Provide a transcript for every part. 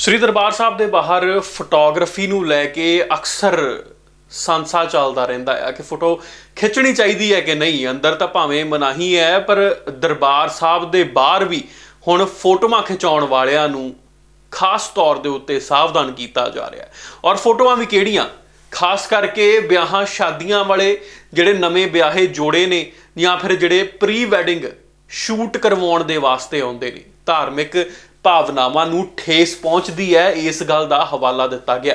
ਸ੍ਰੀ ਦਰਬਾਰ ਸਾਹਿਬ ਦੇ ਬਾਹਰ ਫੋਟੋਗ੍ਰਾਫੀ ਨੂੰ ਲੈ ਕੇ ਅਕਸਰ ਸੰਸਾ ਚੱਲਦਾ ਰਹਿੰਦਾ ਹੈ ਕਿ ਫੋਟੋ ਖਿੱਚਣੀ ਚਾਹੀਦੀ ਹੈ ਕਿ ਨਹੀਂ? ਅੰਦਰ ਤਾਂ ਭਾਵੇਂ ਮਨਾਹੀ ਹੈ, ਪਰ ਦਰਬਾਰ ਸਾਹਿਬ ਦੇ ਬਾਹਰ ਵੀ ਹੁਣ ਫੋਟੋਆਂ ਖਿਚਾਉਣ ਵਾਲਿਆਂ ਨੂੰ ਖਾਸ ਤੌਰ ਦੇ ਉੱਤੇ ਸਾਵਧਾਨ ਕੀਤਾ ਜਾ ਰਿਹਾ ਹੈ। ਔਰ ਫੋਟੋਆਂ ਵੀ ਕਿਹੜੀਆਂ? ਖਾਸ ਕਰਕੇ ਵਿਆਹਾਂ ਸ਼ਾਦੀਆਂ ਵਾਲੇ ਜਿਹੜੇ ਨਵੇਂ ਵਿਆਹੇ ਜੋੜੇ ਨੇ ਜਾਂ ਫਿਰ ਜਿਹੜੇ ਪ੍ਰੀ ਵੈਡਿੰਗ ਸ਼ੂਟ ਕਰਵਾਉਣ ਦੇ ਵਾਸਤੇ ਆਉਂਦੇ ਨੇ। ਧਾਰਮਿਕ ਭਾਵਨਾਵਾਂ ਨੂੰ ਠੇਸ ਪਹੁੰਚਦੀ ਹੈ, ਇਸ ਗੱਲ ਦਾ ਹਵਾਲਾ ਦਿੱਤਾ ਗਿਆ।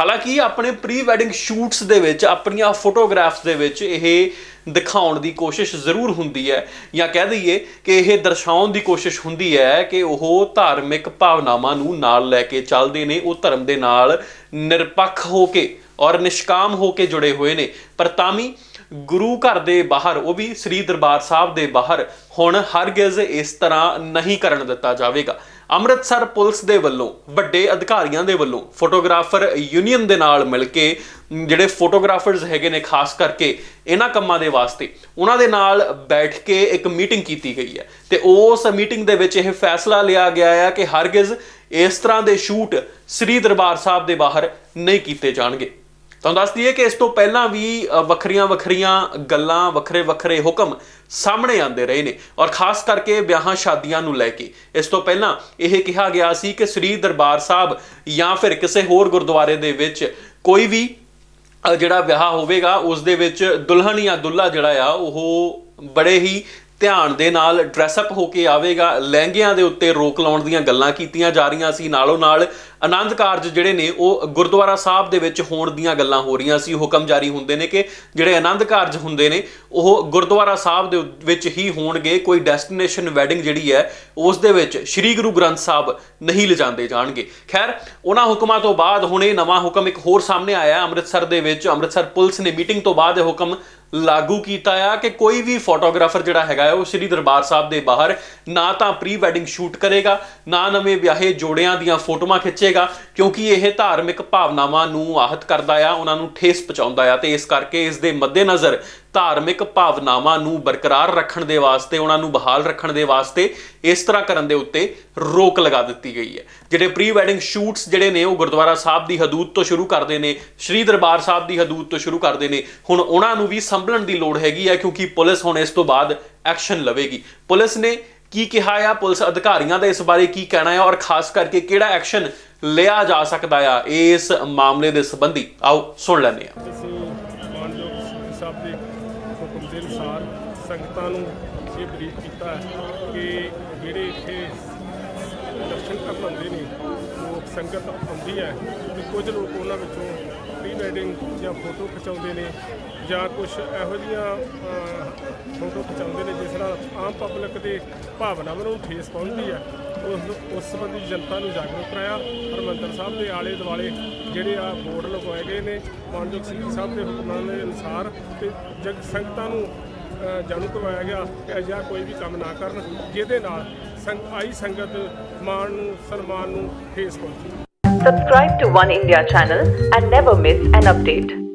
ਹਾਲਾਂਕਿ ਆਪਣੇ ਪ੍ਰੀ ਵੈਡਿੰਗ ਸ਼ੂਟਸ ਦੇ ਵਿੱਚ, ਆਪਣੀਆਂ ਫੋਟੋਗ੍ਰਾਫਸ ਦੇ ਵਿੱਚ ਇਹ ਦਿਖਾਉਣ ਦੀ ਕੋਸ਼ਿਸ਼ ਜ਼ਰੂਰ ਹੁੰਦੀ ਹੈ ਜਾਂ ਕਹਿ ਦਈਏ ਕਿ ਇਹ ਦਰਸਾਉਣ ਦੀ ਕੋਸ਼ਿਸ਼ ਹੁੰਦੀ ਹੈ ਕਿ ਉਹ ਧਾਰਮਿਕ ਭਾਵਨਾਵਾਂ ਨੂੰ ਨਾਲ ਲੈ ਕੇ ਚੱਲਦੇ ਨੇ, ਉਹ ਧਰਮ ਦੇ ਨਾਲ ਨਿਰਪੱਖ ਹੋ ਕੇ। ਔਰ ਨਿਸ਼ਕਾਮ ਹੋ ਕੇ ਜੁੜੇ ਹੋਏ ਨੇ। ਪਰ ਤਾਂ ਵੀ ਗੁਰੂ ਘਰ ਦੇ ਬਾਹਰ, ਉਹ ਵੀ ਸ੍ਰੀ ਦਰਬਾਰ ਸਾਹਿਬ ਦੇ ਬਾਹਰ, ਹੁਣ ਹਰਗਿਜ਼ ਇਸ ਤਰ੍ਹਾਂ ਨਹੀਂ ਕਰਨ ਦਿੱਤਾ ਜਾਵੇਗਾ। ਅੰਮ੍ਰਿਤਸਰ ਪੁਲਿਸ ਦੇ ਵੱਲੋਂ, ਵੱਡੇ ਅਧਿਕਾਰੀਆਂ ਦੇ ਵੱਲੋਂ, ਫੋਟੋਗ੍ਰਾਫਰ ਯੂਨੀਅਨ ਦੇ ਨਾਲ ਮਿਲ ਕੇ, ਜਿਹੜੇ ਫੋਟੋਗ੍ਰਾਫਰਸ ਹੈਗੇ ਨੇ, ਖਾਸ ਕਰਕੇ ਇਹਨਾਂ ਕੰਮਾਂ ਦੇ ਵਾਸਤੇ, ਉਹਨਾਂ ਦੇ ਨਾਲ ਬੈਠ ਕੇ ਇੱਕ ਮੀਟਿੰਗ ਕੀਤੀ ਗਈ ਹੈ। ਤੇ ਉਸ ਮੀਟਿੰਗ ਦੇ ਵਿੱਚ ਇਹ ਫੈਸਲਾ ਲਿਆ ਗਿਆ ਹੈ ਕਿ ਹਰਗਿਜ਼ ਇਸ ਤਰ੍ਹਾਂ ਦੇ ਸ਼ੂਟ ਸ੍ਰੀ ਦਰਬਾਰ ਸਾਹਿਬ ਦੇ ਬਾਹਰ ਨਹੀਂ ਕੀਤੇ ਜਾਣਗੇ। ਤੁਹਾਨੂੰ ਦੱਸ ਦਈਏ ਕਿ ਇਸ ਤੋਂ ਪਹਿਲਾਂ ਵੀ ਵੱਖਰੀਆਂ ਵੱਖਰੀਆਂ ਗੱਲਾਂ, ਵੱਖਰੇ ਵੱਖਰੇ ਹੁਕਮ ਸਾਹਮਣੇ ਆਉਂਦੇ ਰਹੇ ਨੇ। ਔਰ ਖਾਸ ਕਰਕੇ ਵਿਆਹਾਂ ਸ਼ਾਦੀਆਂ ਨੂੰ ਲੈ ਕੇ। ਇਸ ਤੋਂ ਪਹਿਲਾਂ ਇਹ ਕਿਹਾ ਗਿਆ ਸੀ ਕਿ ਸ੍ਰੀ ਦਰਬਾਰ ਸਾਹਿਬ ਜਾਂ ਫਿਰ ਕਿਸੇ ਹੋਰ ਗੁਰਦੁਆਰੇ ਦੇ ਵਿੱਚ ਕੋਈ ਵੀ ਜਿਹੜਾ ਵਿਆਹ ਹੋਵੇਗਾ, ਉਸ ਦੇ ਵਿੱਚ ਦੁਲਹਨ ਜਾਂ ਦੁੱਲਾ ਜਿਹੜਾ ਆ, ਉਹ ਬੜੇ ਹੀ ਧਿਆਨ ਦੇ ਨਾਲ ਡਰੈਸ ਅਪ ਹੋ ਕੇ ਆਵੇਗਾ। ਲਹਿੰਗਿਆਂ ਦੇ ਉੱਤੇ ਰੋਕ ਲਾਉਣ ਦੀਆਂ ਗੱਲਾਂ ਕੀਤੀਆਂ ਜਾ ਰਹੀਆਂ ਸੀ। ਨਾਲੋਂ ਨਾਲ ਆਨੰਦ ਕਾਰਜ ਜਿਹੜੇ ਨੇ, ਉਹ ਗੁਰਦੁਆਰਾ ਸਾਹਿਬ ਦੇ ਵਿੱਚ ਹੋਣ ਦੀਆਂ ਗੱਲਾਂ ਹੋ ਰਹੀਆਂ ਸੀ। ਹੁਕਮ ਜਾਰੀ ਹੁੰਦੇ ਨੇ ਕਿ ਜਿਹੜੇ ਆਨੰਦ ਕਾਰਜ ਹੁੰਦੇ ਨੇ, ਉਹ ਗੁਰਦੁਆਰਾ ਸਾਹਿਬ ਦੇ ਵਿੱਚ ਹੀ ਹੋਣਗੇ। ਕੋਈ ਡੈਸਟੀਨੇਸ਼ਨ ਵੈਡਿੰਗ ਜਿਹੜੀ ਹੈ, ਉਸ ਦੇ ਵਿੱਚ ਸ੍ਰੀ ਗੁਰੂ ਗ੍ਰੰਥ ਸਾਹਿਬ ਨਹੀਂ ਲਿਜਾਂਦੇ ਜਾਣਗੇ। ਖੈਰ, ਉਹਨਾਂ ਹੁਕਮਾਂ ਤੋਂ ਬਾਅਦ ਹੁਣ ਇਹ ਨਵਾਂ ਹੁਕਮ ਇੱਕ ਹੋਰ ਸਾਹਮਣੇ ਆਇਆ। ਅੰਮ੍ਰਿਤਸਰ ਦੇ ਵਿੱਚ ਅੰਮ੍ਰਿਤਸਰ ਪੁਲਿਸ ਨੇ ਮੀਟਿੰਗ ਤੋਂ ਬਾਅਦ ਇਹ ਹੁਕਮ ਲਾਗੂ ਕੀਤਾ ਆ ਕਿ ਕੋਈ ਵੀ ਫੋਟੋਗ੍ਰਾਫਰ ਜਿਹੜਾ ਹੈਗਾ ਉਹ ਸ੍ਰੀ ਦਰਬਾਰ ਸਾਹਿਬ ਦੇ ਬਾਹਰ ਨਾ ਤਾਂ ਪ੍ਰੀ ਵੈਡਿੰਗ ਸ਼ੂਟ ਕਰੇਗਾ, ਨਾ ਨਵੇਂ ਵਿਆਹੇ ਜੋੜਿਆਂ ਦੀਆਂ ਫੋਟੋਆਂ ਖਿੱਚੇ ਖਿੱਚੇਗਾ ਕਿਉਂਕਿ ਇਹ ਧਾਰਮਿਕ ਭਾਵਨਾਵਾਂ ਨੂੰ ਆਹਤ ਕਰਦਾ ਆ, ਉਹਨਾਂ ਨੂੰ ਠੇਸ ਪਹੁੰਚਾਉਂਦਾ ਆ ਤੇ ਇਸ ਕਰਕੇ ਇਸ ਦੇ ਮੱਦੇਨਜ਼ਰ ਧਾਰਮਿਕ ਭਾਵਨਾਵਾਂ ਨੂੰ ਬਰਕਰਾਰ ਰੱਖਣ ਦੇ ਵਾਸਤੇ, ਉਹਨਾਂ ਨੂੰ ਬਹਾਲ ਰੱਖਣ ਦੇ ਵਾਸਤੇ ਇਸ ਤਰ੍ਹਾਂ ਕਰਨ ਦੇ ਉੱਤੇ ਰੋਕ ਲਗਾ ਦਿੱਤੀ ਗਈ ਹੈ। ਜਿਹੜੇ ਪ੍ਰੀ ਵੈਡਿੰਗ ਸ਼ੂਟਸ ਜਿਹੜੇ ਨੇ, ਉਹ ਗੁਰਦੁਆਰਾ ਸਾਹਿਬ ਦੀ ਹਦੂਦ ਤੋਂ ਸ਼ੁਰੂ ਕਰਦੇ ਨੇ, ਸ੍ਰੀ ਦਰਬਾਰ ਸਾਹਿਬ ਦੀ ਹਦੂਦ ਤੋਂ ਸ਼ੁਰੂ ਕਰਦੇ ਨੇ। ਹੁਣ ਉਹਨਾਂ ਨੂੰ ਵੀ ਸੰਭਲਣ ਦੀ ਲੋੜ ਹੈਗੀ ਹੈ ਕਿਉਂਕਿ ਪੁਲਿਸ ਹੁਣ ਇਸ ਤੋਂ ਬਾਅਦ ਐਕਸ਼ਨ ਲਵੇਗੀ। ਪੁਲਿਸ ਨੇ ਕੀ ਕਿਹਾ ਆ? ਪੁਲਿਸ ਅਧਿਕਾਰੀਆਂ ਦਾ ਇਸ ਬਾਰੇ ਕੀ ਕਹਿਣਾ ਹੈ ਔਰ ਖਾਸ ਕਰਕੇ ਕਿਹੜਾ ਐਕਸ਼ਨ ਲਿਆ ਜਾ ਸਕਦਾ ਆ ਇਸ ਮਾਮਲੇ ਦੇ ਸੰਬੰਧੀ। ਆਓ, ਸੁਣ ਲੈਂਦੇ ਹਾਂ। ਅਸੀਂ ਮਾਨਯੋਗ ਸਾਹਿਬ ਦੇ ਹੁਕਮ ਦੇ ਅਨੁਸਾਰ ਸੰਗਤਾਂ ਨੂੰ ਇਹ ਬਰੀਫ ਕੀਤਾ ਕਿ ਜਿਹੜੇ ਇੱਥੇ ਦਰਸ਼ਨ ਕਰਨ ਆਉਂਦੇ ਨੇ, ਉਹ ਸੰਗਤ ਆਉਂਦੀ ਹੈ ਤੇ ਕੁਝ ਲੋਕ ਉਹਨਾਂ ਵਿੱਚੋਂ ਪ੍ਰੀ ਵੈਡਿੰਗ ਜਾਂ ਫੋਟੋ ਖਿਚਾਉਂਦੇ ਨੇ ਜਾਂ ਕੁਝ ਇਹੋ ਜਿਹੀਆਂ ਫੋਟੋ ਖਿਚਾਉਂਦੇ ਨੇ ਜਿਸ ਨਾਲ ਆਮ ਪਬਲਿਕ ਦੇ ਭਾਵਨਾਵਾਂ ਨੂੰ ਠੇਸ ਪਹੁੰਚਦੀ ਹੈ। ਉਸ ਉਸ ਸੰਬੰਧੀ ਜਨਤਾ ਨੂੰ ਜਾਗਰੂਕ ਕਰਾਇਆ। ਹਰਮੰਦਰ ਸਾਹਿਬ ਦੇ ਆਲੇ ਦੁਆਲੇ ਜਿਹੜੇ ਆ ਬੋਰਡ ਲਗਵਾਏ ਗਏ ਨੇ ਮਾਨਯੋਗ ਸਿੰਘ ਸਾਹਿਬ ਦੇ ਹੁਕਮਾਂ ਦੇ ਅਨੁਸਾਰ ਤੇ ਜਗ ਸੰਗਤਾਂ ਨੂੰ ਅ, ਜਾਣੂ ਕਰਵਾਇਆ ਗਿਆ ਕਿ ਅਜਿਹਾ ਕੋਈ ਵੀ ਕੰਮ ਨਾ ਕਰਨ ਜਿਹਦੇ ਨਾਲ ਸੰਗ ਆਈ ਸੰਗਤ ਮਾਣ ਨੂੰ ਸਨਮਾਨ ਨੂੰ ਠੇਸ ਪਹੁੰਚੇ। Subscribe to One India channel and never miss an update.